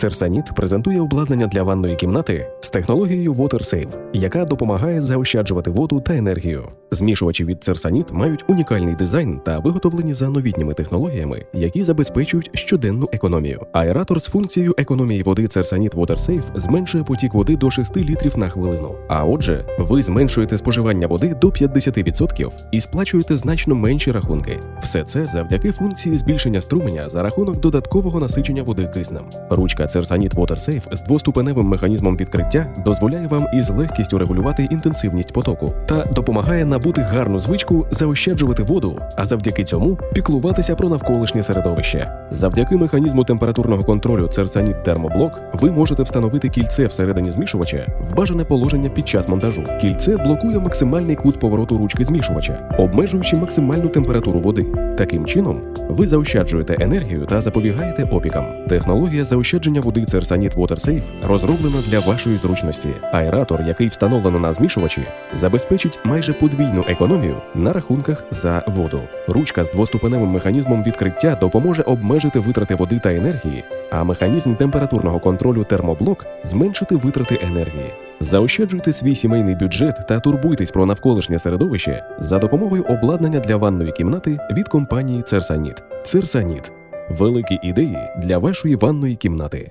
Церсаніт презентує обладнання для ванної кімнати з технологією WaterSave, яка допомагає заощаджувати воду та енергію. Змішувачі від Церсаніт мають унікальний дизайн та виготовлені за новітніми технологіями, які забезпечують щоденну економію. Аератор з функцією економії води Церсаніт WaterSave зменшує потік води до 6 літрів на хвилину. А отже, ви зменшуєте споживання води до 50% і сплачуєте значно менші рахунки. Все це завдяки функції збільшення струменя за рахунок додаткового насичення води киснем. Ручка Церсаніт WaterSafe з двоступеневим механізмом відкриття дозволяє вам із легкістю регулювати інтенсивність потоку та допомагає набути гарну звичку заощаджувати воду, а завдяки цьому піклуватися про навколишнє середовище. Завдяки механізму температурного контролю Церсаніт Термоблок ви можете встановити кільце всередині змішувача в бажане положення під час монтажу. Кільце блокує максимальний кут повороту ручки змішувача, обмежуючи максимальну температуру води. Таким чином, ви заощаджуєте енергію та запобігаєте опікам. Технологія заощадження води Церсаніт WaterSafe розроблена для вашої зручності. Аератор, який встановлено на змішувачі, забезпечить майже подвійну економію на рахунках за воду. Ручка з двоступеневим механізмом відкриття допоможе обмежити витрати води та енергії, а механізм температурного контролю термоблок зменшити витрати енергії. Заощаджуйте свій сімейний бюджет та турбуйтесь про навколишнє середовище за допомогою обладнання для ванної кімнати від компанії Церсаніт. Церсаніт великі ідеї для вашої ванної кімнати.